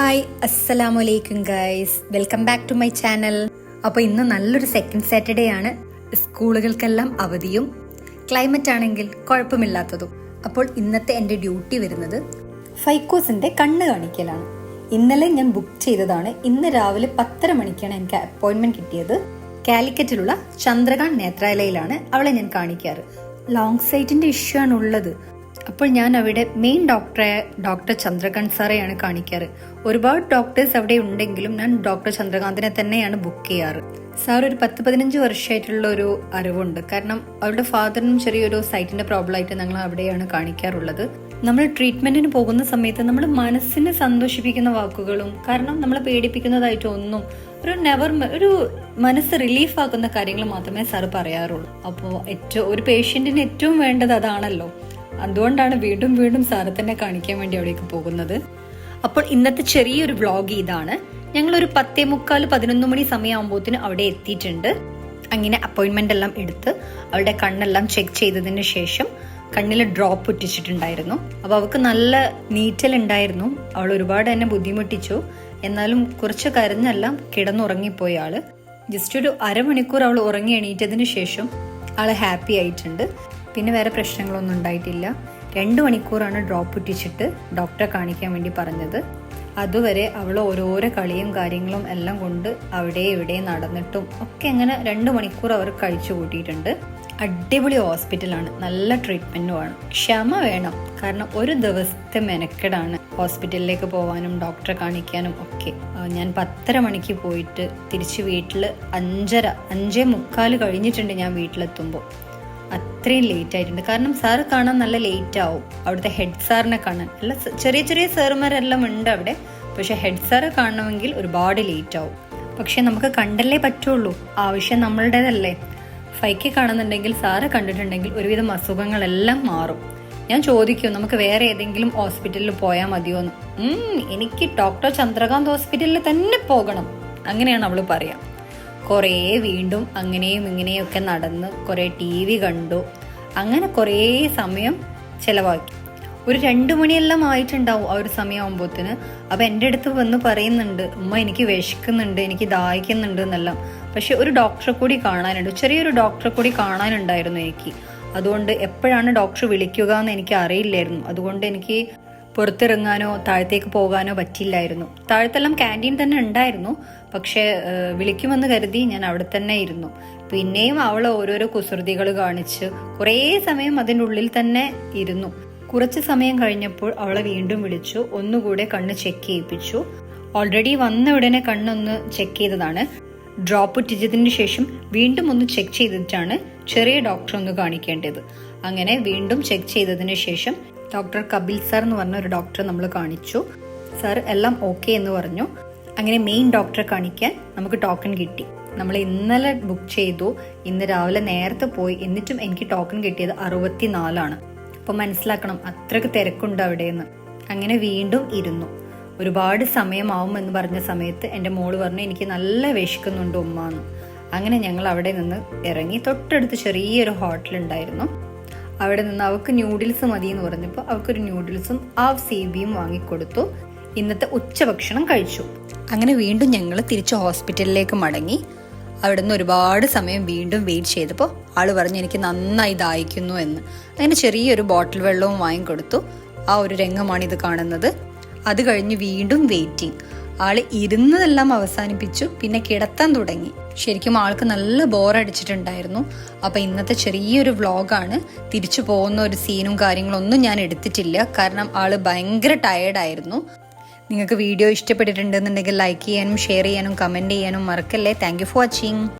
Hi അസ്സലാമലൈക്കും guys welcome back to my channel അപ്പോൾ ഇന്ന് നല്ലൊരു സെക്കൻഡ് സാറ്റർഡേ ആണ്. സ്കൂളുകൾക്കെല്ലാം അവധിയും ക്ലൈമറ്റ് ആണെങ്കിൽ കുഴപ്പമില്ലാത്തതും. അപ്പോൾ ഇന്നത്തെ എന്റെ ഡ്യൂട്ടി വരുന്നത് ഫൈക്കോസിന്റെ കണ്ണ് കാണിക്കലാണ്. ഇന്നലെ ഞാൻ ബുക്ക് ചെയ്തതാണ്. ഇന്ന് രാവിലെ പത്തര മണിക്കാണ് എനിക്ക് അപ്പോയിൻമെന്റ് കിട്ടിയത്. കാലിക്കറ്റിലുള്ള ചന്ദ്രകാന്ത് നേത്രാലയയിലാണ് അവളെ ഞാൻ കാണിക്കാറ്. ലോങ് സൈറ്റിന്റെ ഇഷ്യൂ ആണ് ഉള്ളത് അപ്പോൾ ഞാൻ അവിടെ മെയിൻ ഡോക്ടറെ ഡോക്ടർ ചന്ദ്രകാന്ത് സാറെയാണ് കാണിക്കാറ്. ഒരുപാട് ഡോക്ടേഴ്സ് അവിടെ ഉണ്ടെങ്കിലും ഞാൻ ഡോക്ടർ ചന്ദ്രകാന്തിനെ തന്നെയാണ് ബുക്ക് ചെയ്യാറ്. സാർ ഒരു പത്ത് പതിനഞ്ച് വർഷമായിട്ടുള്ള ഒരു അറിവുണ്ട്. കാരണം അവരുടെ ഫാദറിനും ചെറിയൊരു സൈറ്റിന്റെ പ്രോബ്ലം ആയിട്ട് ഞങ്ങൾ അവിടെയാണ് കാണിക്കാറുള്ളത്. നമ്മൾ ട്രീറ്റ്മെന്റിന് പോകുന്ന സമയത്ത് നമ്മൾ മനസ്സിനെ സന്തോഷിപ്പിക്കുന്ന വാക്കുകളും കാരണം നമ്മളെ പേടിപ്പിക്കുന്നതായിട്ട് ഒന്നും ഒരു നെവർ ഒരു മനസ്സ് റിലീഫ് ആക്കുന്ന കാര്യങ്ങൾ മാത്രമേ സാർ പറയാറുള്ളൂ. അപ്പോൾ ഏറ്റവും ഒരു പേഷ്യന്റിന് ഏറ്റവും വേണ്ടത് അതാണല്ലോ. അതുകൊണ്ടാണ് വീണ്ടും വീണ്ടും സാറെ തന്നെ കാണിക്കാൻ വേണ്ടി അവിടേക്ക് പോകുന്നത്. അപ്പോൾ ഇന്നത്തെ ചെറിയൊരു വ്ളോഗ് ഇതാണ്. ഞങ്ങൾ ഒരു പത്തേ മുക്കാൽ പതിനൊന്ന് മണി സമയമാകുമ്പോഴത്തിന് അവിടെ എത്തിയിട്ടുണ്ട്. അങ്ങനെ അപ്പോയിന്റ്മെന്റ് എല്ലാം എടുത്ത് അവളുടെ കണ്ണെല്ലാം ചെക്ക് ചെയ്തതിന് ശേഷം കണ്ണിൽ ഡ്രോപ്പ് ഒട്ടിച്ചിട്ടുണ്ടായിരുന്നു അപ്പോൾ അവൾക്ക് നല്ല നീറ്റൽ ഉണ്ടായിരുന്നു. അവൾ ഒരുപാട് എന്നെ ബുദ്ധിമുട്ടിച്ചു. എന്നാലും കുറച്ച് കരഞ്ഞെല്ലാം കിടന്നുറങ്ങിപ്പോയി ആൾ. ജസ്റ്റ് ഒരു അരമണിക്കൂർ അവൾ ഉറങ്ങി എണീറ്റതിന് ശേഷം ആൾ ഹാപ്പി ആയിട്ടുണ്ട്. പിന്നെ വേറെ പ്രശ്നങ്ങളൊന്നും ഉണ്ടായിട്ടില്ല. രണ്ട് മണിക്കൂറാണ് ഡ്രോപ്പ് ഇട്ടിച്ചിട്ട് ഡോക്ടറെ കാണിക്കാൻ വേണ്ടി പറഞ്ഞത്. അതുവരെ അവൾ ഓരോരോ കളിയും കാര്യങ്ങളും എല്ലാം കൊണ്ട് അവിടെ ഇവിടെ നടന്നിട്ടും ഒക്കെ അങ്ങനെ രണ്ട് മണിക്കൂർ അവർ കഴിച്ചു കൂട്ടിയിട്ടുണ്ട്. അടിപൊളി ഹോസ്പിറ്റലാണ് നല്ല ട്രീറ്റ്മെന്റുമാണ് ക്ഷമ വേണം. കാരണം ഒരു ദിവസത്തെ മെനക്കെടാണ് ഹോസ്പിറ്റലിലേക്ക് പോകാനും ഡോക്ടറെ കാണിക്കാനും ഒക്കെ. ഞാൻ പത്തര മണിക്ക് പോയിട്ട് തിരിച്ച് വീട്ടിൽ അഞ്ചര അഞ്ചേ മുക്കാൽ കഴിഞ്ഞിട്ടുണ്ട് ഞാൻ വീട്ടിലെത്തുമ്പോൾ. അത്രയും ലേറ്റ് ആയിട്ടുണ്ട്. കാരണം സാർ കാണാൻ നല്ല ലേറ്റ് ആവും. അവിടുത്തെ ഹെഡ് സാറിനെ കാണാൻ. അല്ല ചെറിയ ചെറിയ സാറുമാരെല്ലാം ഉണ്ട് അവിടെ. പക്ഷെ ഹെഡ് സാറെ കാണണമെങ്കിൽ ഒരുപാട് ലേറ്റ് ആവും. പക്ഷെ നമുക്ക് കണ്ടല്ലേ പറ്റുള്ളൂ. ആവശ്യം നമ്മളുടേതല്ലേ. ഫൈക്ക് കാണുന്നുണ്ടെങ്കിൽ സാറ് കണ്ടിട്ടുണ്ടെങ്കിൽ ഒരുവിധം അസുഖങ്ങളെല്ലാം മാറും. ഞാൻ ചോദിക്കും നമുക്ക് വേറെ ഏതെങ്കിലും ഹോസ്പിറ്റലിൽ പോയാൽ മതിയോ എന്ന് എനിക്ക് ഡോക്ടർ ചന്ദ്രകാന്ത് ഹോസ്പിറ്റലിൽ തന്നെ പോകണം. അങ്ങനെയാണ് അവൾ പറയാ. കുറേ വീണ്ടും അങ്ങനെയും ഇങ്ങനെയൊക്കെ നടന്ന് കുറേ ടി വി കണ്ടു. അങ്ങനെ കുറേ സമയം ചെലവാക്കി. ഒരു രണ്ടു മണിയെല്ലാം ആയിട്ടുണ്ടാവും ആ ഒരു സമയമാകുമ്പോത്തിന് അപ്പൊ എന്റെ അടുത്ത് വന്ന് പറയുന്നുണ്ട് ഉമ്മ എനിക്ക് വിശക്കുന്നുണ്ട് എനിക്ക് ദാഹിക്കുന്നുണ്ട് എന്നെല്ലാം. പക്ഷെ ഒരു ഡോക്ടറെ കൂടി കാണാനുണ്ട്. ചെറിയൊരു ഡോക്ടറെ കൂടി കാണാനുണ്ടായിരുന്നു എനിക്ക്. അതുകൊണ്ട് എപ്പോഴാണ് ഡോക്ടർ വിളിക്കുക എന്ന് എനിക്ക് അറിയില്ലായിരുന്നു. അതുകൊണ്ട് എനിക്ക് പുറത്തിറങ്ങാനോ താഴത്തേക്ക് പോകാനോ പറ്റില്ലായിരുന്നു. താഴത്തെല്ലാം ക്യാന്റീൻ തന്നെ ഉണ്ടായിരുന്നു. പക്ഷേ വിളിക്കുമെന്ന് കരുതി ഞാൻ അവിടെ തന്നെ ഇരുന്നു. പിന്നെയും അവൾ ഓരോരോ കുസൃതികൾ കാണിച്ച് കുറേ സമയം അതിന്റെ ഉള്ളിൽ തന്നെ ഇരുന്നു. കുറച്ച് സമയം കഴിഞ്ഞപ്പോൾ അവളെ വീണ്ടും വിളിച്ചു. ഒന്നുകൂടെ കണ്ണ് ചെക്ക് ചെയ്യിപ്പിച്ചു. ഓൾറെഡി വന്ന ഉടനെ കണ്ണൊന്ന് ചെക്ക് ചെയ്തതാണ്. ഡ്രോപ്പ് ഇട്ടിച്ചതിന് ശേഷം വീണ്ടും ഒന്ന് ചെക്ക് ചെയ്തിട്ടാണ് ചെറിയ ഡോക്ടർ ഒന്ന് കാണിക്കേണ്ടത്. അങ്ങനെ വീണ്ടും ചെക്ക് ചെയ്തതിന് ശേഷം ഡോക്ടർ കപിൽ സർ എന്ന് പറഞ്ഞ ഒരു ഡോക്ടറെ നമ്മൾ കാണിച്ചു. സർ എല്ലാം ഓക്കെ എന്ന് പറഞ്ഞു. അങ്ങനെ മെയിൻ ഡോക്ടറെ കാണിക്കാൻ നമുക്ക് ടോക്കൺ കിട്ടി. നമ്മൾ ഇന്നലെ ബുക്ക് ചെയ്തു. ഇന്ന് രാവിലെ നേരത്തെ പോയി. എന്നിട്ടും എനിക്ക് ടോക്കൺ കിട്ടിയത് അറുപത്തിനാലാണ്. അപ്പോൾ മനസ്സിലാക്കണം അത്രയ്ക്ക് തിരക്കുണ്ട് അവിടെയെന്ന് അങ്ങനെ വീണ്ടും ഇരുന്നു. ഒരുപാട് സമയമാവും എന്ന് പറഞ്ഞ സമയത്ത് എന്റെ മോൾ പറഞ്ഞു എനിക്ക് നല്ല വിശക്കുന്നുണ്ട് ഉമ്മ എന്ന് അങ്ങനെ ഞങ്ങൾ അവിടെ നിന്ന് ഇറങ്ങി. തൊട്ടടുത്ത് ചെറിയൊരു ഹോട്ടൽ ഉണ്ടായിരുന്നു. അവിടെ നിന്ന് അവൾക്ക് ന്യൂഡിൽസ് മതി എന്ന് പറഞ്ഞപ്പോൾ അവൾക്കൊരു ന്യൂഡിൽസും ഹാഫ് സേബിയും വാങ്ങിക്കൊടുത്തു. ഇന്നത്തെ ഉച്ചഭക്ഷണം കഴിച്ചു. അങ്ങനെ വീണ്ടും ഞങ്ങൾ തിരിച്ച് ഹോസ്പിറ്റലിലേക്ക് മടങ്ങി. അവിടെ നിന്ന് ഒരുപാട് സമയം വീണ്ടും വെയിറ്റ് ചെയ്തപ്പോൾ ആൾ പറഞ്ഞു എനിക്ക് നന്നായി ദാഹിക്കുന്നു എന്ന്. അങ്ങനെ ചെറിയൊരു ബോട്ടിൽ വെള്ളവും വാങ്ങിക്കൊടുത്തു. ആ ഒരു രംഗമാണ് ഇത് കാണുന്നത്. അത് കഴിഞ്ഞ് വീണ്ടും വെയിറ്റിംഗ് ആൾ ഇരുന്നതെല്ലാം അവസാനിപ്പിച്ചു പിന്നെ കിടത്താൻ തുടങ്ങി. ശരിക്കും ആൾക്ക് നല്ല ബോറടിച്ചിട്ടുണ്ടായിരുന്നു അപ്പൊ ഇന്നത്തെ ചെറിയൊരു വ്ളോഗാണ് തിരിച്ചു പോകുന്ന ഒരു സീനും കാര്യങ്ങളൊന്നും ഞാൻ എടുത്തിട്ടില്ല. കാരണം ആൾ ഭയങ്കര ടയേർഡായിരുന്നു നിങ്ങൾക്ക് വീഡിയോ ഇഷ്ടപ്പെട്ടിട്ടുണ്ടെന്നുണ്ടെങ്കിൽ ലൈക്ക് ചെയ്യാനും ഷെയർ ചെയ്യാനും കമന്റ് ചെയ്യാനും മറക്കല്ലേ. Thank for watching